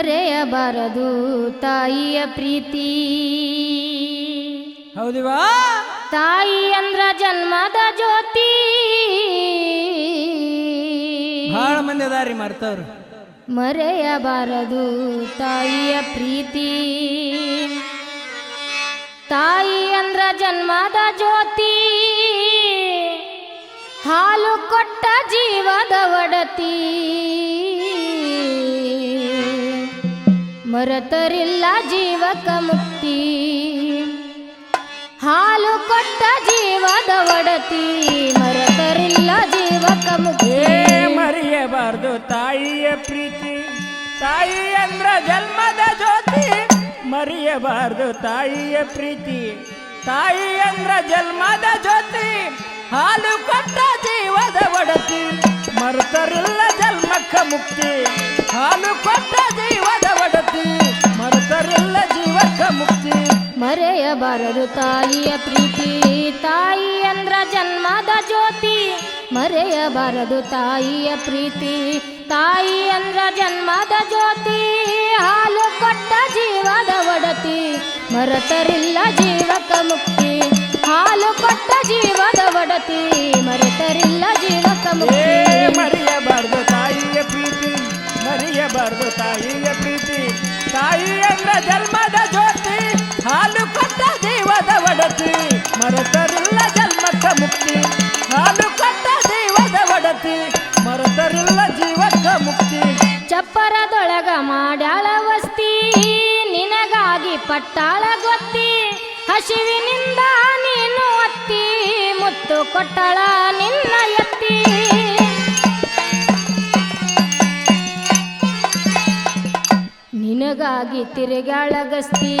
ಮರೆಯಬಾರದು ತಾಯಿಯ ಪ್ರೀತಿ. ಹೌದಿವಾ? ತಾಯಿ ಅಂದ್ರ ಜನ್ಮದ ಜ್ಯೋತಿ. ಬಹಳ ಮಂದಿ ಅದಾರಿ ಮರ್ತವ್ರು. ಮರೆಯಬಾರದು ತಾಯಿಯ ಪ್ರೀತಿ. ತಾಯಿ ಅಂದ್ರ ಜನ್ಮದ ಜ್ಯೋತಿ. ಹಾಲು ಕೊಟ್ಟ ಜೀವದ ಒಡತಿ. ಮರತರಿಲ್ಲ ಜೀವಕ ಮುಕ್ತಿ. ಹಾಲು ಕೊಟ್ಟ ಜೀವದ ಒಡತಿ, ಮರತರಿಲ್ಲ ಜೀವಕ ಮುಕ್ತಿ. ಮರೆಯಬಾರದು ತಾಯಿಯ ಪ್ರೀತಿ. ತಾಯಿ ಅಂದ್ರ ಜನ್ಮದ ಜ್ಯೋತಿ. ಮರೆಯಬಾರ್ದು ತಾಯಿಯ ಪ್ರೀತಿ. ತಾಯಿ ಅಂದ್ರ ಜನ್ಮದ ಜ್ಯೋತಿ. ಹಾಲು ಕೊಟ್ಟ ಜೀವದ ಒಡತಿ, ಮರುತರಿಲ್ಲ ಜನ್ಮಕ್ಕ ಮುಕ್ತಿ. ಹಾಲು ಕೊಟ್ಟ ಜೀವದ ಒಡತಿ ಜೀವಕ ಜೀವಕ್ಕ ಮುಕ್ತಿ. ಮರೆಯಬಾರದು ತಾಯಿಯ ಪ್ರೀತಿ. ತಾಯಿ ಅಂದ್ರ ಜನ್ಮದ ಜ್ಯೋತಿ. ಮರೆಯಬಾರದು ತಾಯಿಯ ಪ್ರೀತಿ. ತಾಯಿ ಅಂದ್ರ ಜನ್ಮದ ಜ್ಯೋತಿ. ಹಾಲು ಕೊಟ್ಟ ಜೀವದ ಒಡತಿ. ಮರತರಿಲ್ಲ ಜೀವಕ ಮುಕ್ತಿ. ಹಾಲು ಕೊಟ್ಟ ಜೀವದ ಒಡತಿ. ಮರೆತರಿಲ್ಲ ಜೀವಕ ಮುಕ್ತಿ. ಮರೆಯಬಾರದು ತಾಯಿಯ ಪ್ರೀತಿ. ಮರೆಯಬಾರದು ತಾಯಿಯ ಜೀವದ ಒಡತಿ, ಮರೆತರಿಲ್ಲ ಜನ್ಮಕ್ಕ ಮುಕ್ತಿ. ಹಾಲು ಕೊಟ್ಟ ಜೀವದ ಒಡತಿ, ಮರೆತರಿಲ್ಲ ಮುಕ್ತಿ. ಚಪ್ಪರದೊಳಗ ಮಾಡ್ಯಾಳ ವಸ್ತಿ, ನಿನಗಾಗಿ ಪಟ್ಟಾಳ ಗೊತ್ತಿ. ಹಸಿವಿನಿಂದ ನೀನು ಅತ್ತಿ ಮುತ್ತು ಕೊಟ್ಟಳ ನಿನ್ನ ಎತ್ತಿ ತಿರುಗಾಳಗಸ್ತಿ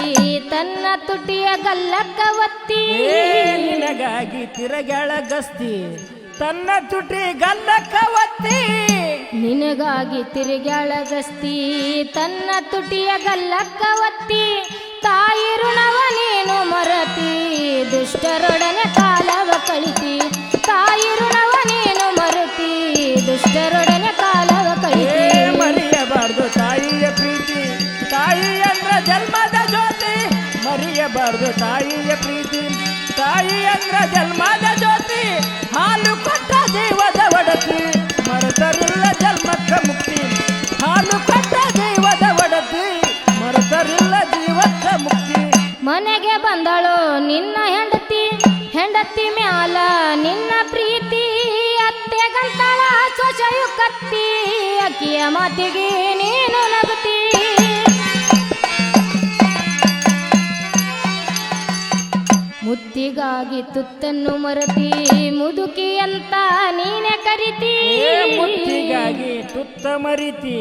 ತನ್ನ ತುಟಿಯ ಗಲ್ಲಕ್ಕ ಒತ್ತಿ. ನಿನಗಾಗಿ ತಿರುಗಾಳಗಸ್ತಿ ತನ್ನ ತುಟಿ ಗಲ್ಲಕ್ಕ ಒತ್ತಿ. ನಿನಗಾಗಿ ತಿರುಗಾಳಗಸ್ತಿ ತನ್ನ ತುಟಿಯ ಗಲ್ಲಕ್ಕ ಒತ್ತಿ. ತಾಯಿ ಋಣವ ನೀನು ಮರತಿ ದುಷ್ಟರೊಡನೆ ಕಾಲವ ಜನ್ಮದ ಜ್ಯೋತಿ ಮರಿಯಬಾರದು ತಾಯಿಯ ಪ್ರೀತಿ. ತಾಯಿ ಅಂದ್ರ ಜನ್ಮದ ಜ್ಯೋತಿ, ಹಾಲು ಕೊಟ್ಟ ಜೀವದ ಒಡತಿ. ಮರೆತರಿಲ್ಲ ಜನ್ಮಕ್ಕ ಮುಕ್ತಿ, ಹಾಲು ಕೊಟ್ಟ ಜೀವದ ಒಡತಿ. ಮರೆತರಿಲ್ಲ ಜೀವಕ್ಕ ಮುಕ್ತಿ. ಮನೆಗೆ ಬಂದಳು ನಿನ್ನ ಹೆಂಡತಿ ಹೆಂಡತಿ ಮ್ಯಾಲ ನಿನ್ನ ಪ್ರೀತಿ. ಅತ್ತೆಗಂತಳ ಸೊಸೆಯು ಕತ್ತಿ, ಅಕ್ಕಿಯ ಮಾತಿಗೆ ನೀನು ನಗುತ್ತಿ. ಮುತ್ತಿಗಾಗಿ ತುತ್ತನ್ನು ಮರತಿ ಮುದುಕಿ ಅಂತ ನೀನೆ ಕರಿತಿ. ಏ ಮುತ್ತಿಗಾಗಿ ತುತ್ತ ಮರಿತಿ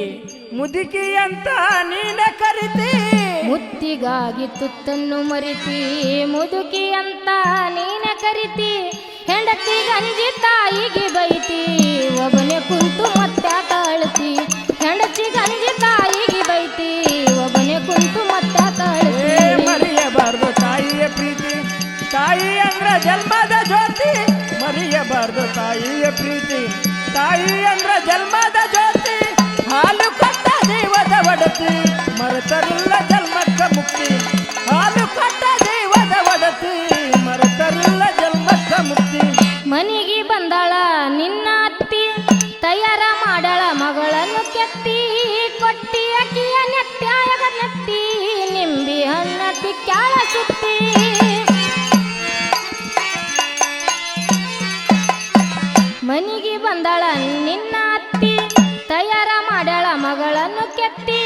ಮುದುಕಿ ಅಂತ ನೀನೆ ಕರಿತಿ. ಮುದ್ದಿಗಾಗಿ ತುತ್ತನ್ನು ಮರಿತಿ ಮುದುಕಿ ಅಂತ ನೀನೆ ಕರಿತಿ. ಹೆಂಡತಿ ಗಂಜಿ ತಾಯಿಗೆ ಮರೆಯಬಾರ್ದು ತಾಯಿಯ ಪ್ರೀತಿ. ತಾಯಿ ಅಂದ್ರ ಜನ್ಮದ ಜ್ಯೋತಿ. ಹಾಲು ಕೊಟ್ಟ ಜೀವದ ಒಡತಿ. ಮರೆತರಿಲ್ಲ ಜನ್ಮಕ್ಕ ಮುಕ್ತಿ. ಹಾಲು ಕಟ್ಟ ಜೀವದ ಒಡತಿ. ಮರೆತರಿಲ್ಲ ಜನ್ಮಕ್ಕ ಮುಕ್ತಿ. ಮನೆಗೆ ಬಂದಾಳ ನಿನ್ನ ಅತ್ತಿ. ತಯಾರ ಮಾಡಾಳ ಮಗಳನ್ನು ಕೆತ್ತಿ. ಕೊಟ್ಟಿ ಅಕ್ಕಿಯ ನೆತ್ತಿ. ನಿಂಬಿ ಹಣ್ಣ ತಿಕ್ಕಾಳ ಸುತ್ತಿ. ಬಂದಾಳ ನಿನ್ನ ಅತ್ತಿ. ತಯಾರ ಮಾಡಳ ಮಗಳನ್ನು ಕೆತ್ತಿ.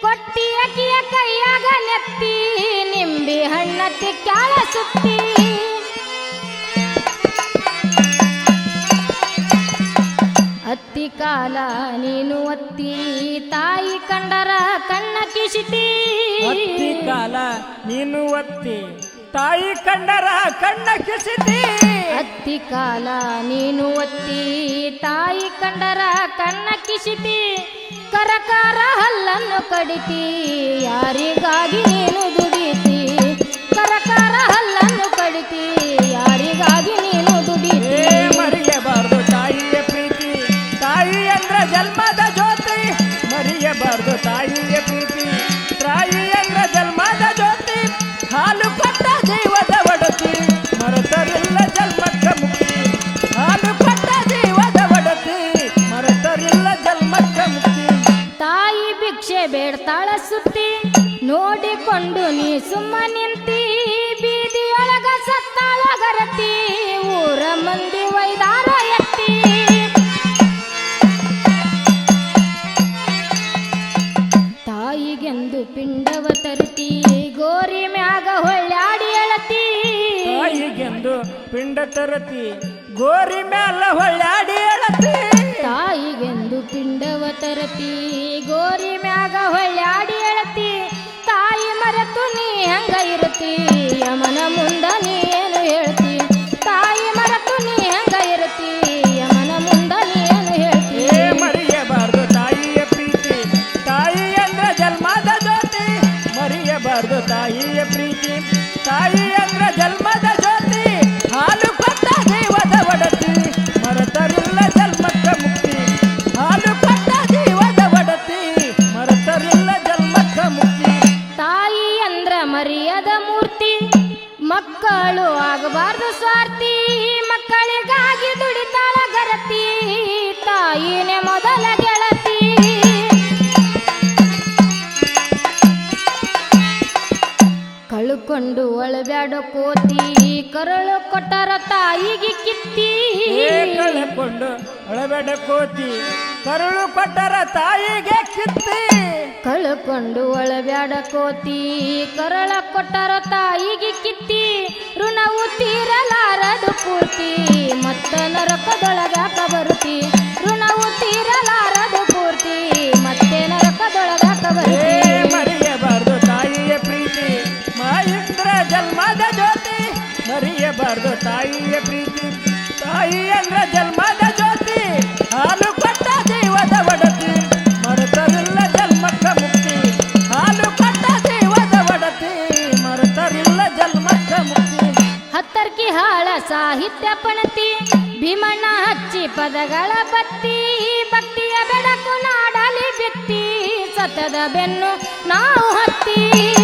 ಕೊಟ್ಟಿ ಅಕ್ಕಿಯ ಕೈಯಾಗ ನೆತ್ತಿ. ನಿಂಬಿ ಹಣ್ಣ ಕ್ಯಾಳ ಸುತ್ತಿ. ಅತ್ತಿ ಕಾಲ ನೀನು ಅತ್ತಿ. ತಾಯಿ ಕಂಡರ ಕಣ್ಣ ಒತ್ತಿ ಕಾಲ ನೀನು ಒತ್ತಿ ತಾಯಿ ಕಂಡರ ಕಣ್ಣ ಕಿಸಿತಿ. ಅತ್ತಿ ಕಾಲ ನೀನು ಒತ್ತಿ, ತಾಯಿ ಕಂಡರ ಕಣ್ಣ ಕಿಸಿತಿ. ಕರಕಾರ ಹಲ್ಲನ್ನು ಕಡಿತಿ, ಯಾರಿಗಾಗಿ ನೀನು ದುಡಿತಿ. ಕರಕಾರ ಹಲ್ಲನ್ನು ನೋಡಿಕೊಂಡು ನೀ ಸುಮ್ಮ ನಿಂತಿ ಬೀದಿಯೊಳಗ ಸತ್ತಾಳ ಗರತಿ ಊರ ಮಂದಿ ವೈದಾರ ಎತ್ತಿ. ತಾಯಿಗೆಂದು ಪಿಂಡವ ತರುತಿ ಗೋರಿ ಮ್ಯಾಗ ಹೊಳ್ಳಾಡಿ ಎಳತಿ ತಾಯಿಗೆಂದು ಪಿಂಡ ತರತಿ ಗೋರಿ ಮ್ಯಾಲ ಹೊಳ್ಳಾಡಿ ಎಳತಿ ತಾಯಿಗೆಂದು ಪಿಂಡವ ತರತಿ ಗೋರಿ ಮ್ಯಾಗ ಹೊಳ್ಯಾಡಿ ಮರೆಯಬಾರ್ದು ತಾಯಿಯ ಪ್ರೀತಿ. ತಾಯಿ ಅಂದ್ರ ಜನ್ಮದ ಜ್ಯೋತಿ. ಹಾಲು ಕೊಟ್ಟ ಜೀವದ ಒಡತಿ. ಮರತರಿಲ್ಲ ಜನ್ಮಕ್ಕ ಮುಕ್ತಿ. ಹಾಲು ಕೊಟ್ಟ ಜೀವದ ಒಡತಿ. ಮರತರಿಲ್ಲ ಜನ್ಮಕ್ಕ ಮುಕ್ತಿ. ತಾಯಿ ಅಂದ್ರ ಮರಿಯದ ಮೂರ್ತಿ. ಮಕ್ಕಳು ಆಗಬಾರ್ದು ಸ್ವಾರ್ಥಿ. ಮಕ್ಕಳಿಗಾಗಿ ದುಡಿತಾಳ ಗರತಿ. ತಾಯಿನೇ ಮೊದಲ ಗೆಳತಿ. ಕಳುಕೊಂಡು ಒಳಬ್ಯಾಡ ಕೋತಿ ಕರಳು ಕೊಟ್ಟರ ತಾಯಿಗೆ ಕಿತ್ತಿ. ಕಳೆಕೊಂಡು ಅಳಬೇಡ ಕೋತಿ ಕರುಳು ಕೊಟ್ಟರ ತಾಯಿಗೆ ಕಿತ್ತಿ. ಕಳ್ಕೊಂಡು ಒಳಬ್ಯಾಡ ಕೋತಿ ಕರಳ ಕೊಟ್ಟರ ತಾಯಿಗೆ ಕಿತ್ತಿ. ಋಣವು ತೀರಲಾರದು ಪೂರ್ತಿ ಮತ್ತ ನರಕದೊಳಗ ಬರುತ್ತಿ. ಋಣವು ತೀರಲಾರದು ಅಂದ್ರ ಜನ್ಮದ ಜ್ಯೋತಿ. ಹಾಲು ಕೊಟ್ಟ ಜೀವದ ಒಡತಿ. ಮರೆತರಿಲ್ಲ ಜನ್ಮಕ್ಕ ಮುಕ್ತಿ. ಹಾಲು ಕೊಟ್ಟ ಜೀವದ ಒಡತಿ. ಮರೆತರಿಲ್ಲ ಜನ್ಮಕ್ಕ ಮುಕ್ತಿ. ಹತ್ತರ್ಕಿ ಹಾಳ ಸಾಹಿತ್ಯ ಪಣತಿ. ಭೀಮಣ್ಣ ಹಚ್ಚಿ ಪದಗಳ ಬತ್ತಿ. ಭಕ್ತಿಯ ಬೆಳಕು ನಾಡಲಿ ಬಿತ್ತಿ ಸತದ ಬೆನ್ನು ನಾವು ಹತ್ತಿ.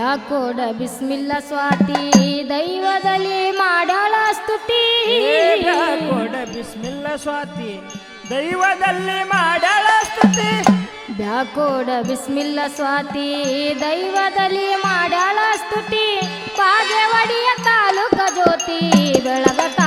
ಕೊಡ ಬಿಸ್ಮಿಲ್ಲ ಸ್ವಾತಿ ದೈವದಲ್ಲಿ ಮಾಡಳ ಸ್ತುತಿ ಕೊಡ ಬಿಸ್ಮಿಲ್ಲ ಸ್ವಾತಿ ದೈವದಲ್ಲಿ ಮಾಡಳ ಸ್ತುತಿ ಬ್ಯಾಕೋಡ ಬಿಸ್ಮಿಲ್ಲ ಸ್ವಾತಿ ದೈವದಲ್ಲಿ ಮಾಡಳ ಸ್ತುತಿ ಬಾಗೇವಾಡಿಯ ತಾಲೂಕ ಜ್ಯೋತಿ ಬೆಳಗತ